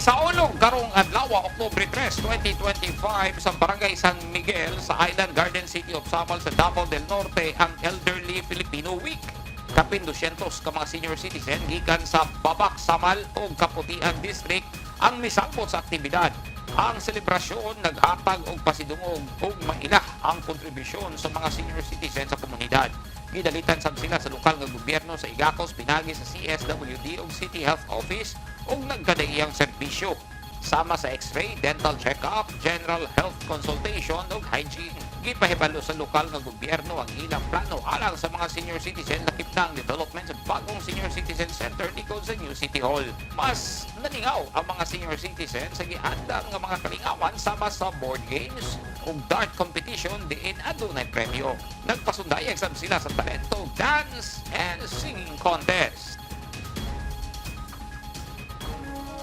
Gisaulog karong adlaw Oktubre 3, 2025 sa Barangay San Miguel sa Island Garden City of Samal sa Davao del Norte ang Elderly Filipino Week. Kapin 200 ka mga senior citizen gikan sa Babak, Samal o Kaputian District ang misangpot sa aktibidad. Ang selebrasyon naghatag og pasidungog ug maila ang kontribusyon sa mga senior citizen sa komunidad. Gidalitan sab sila sa lokal nga gobyerno sa Igacos pinagi sa CSWD ug City Health Office ug nagkadaiyang serbisyo sama sa x-ray, dental check-up, general health consultation ug hygiene. Gipahibalo sa lokal nga gobyerno ang ilang plano alang sa mga senior citizen na ang development sa bagong senior citizen center likod sa New City Hall. Mas naningaw ang mga senior citizen sa gianda nga mga kalingawan sama sa board games ug dart competition diin adunay premyo. Nagpasundayag sab sila sa talento, dance and singing contest.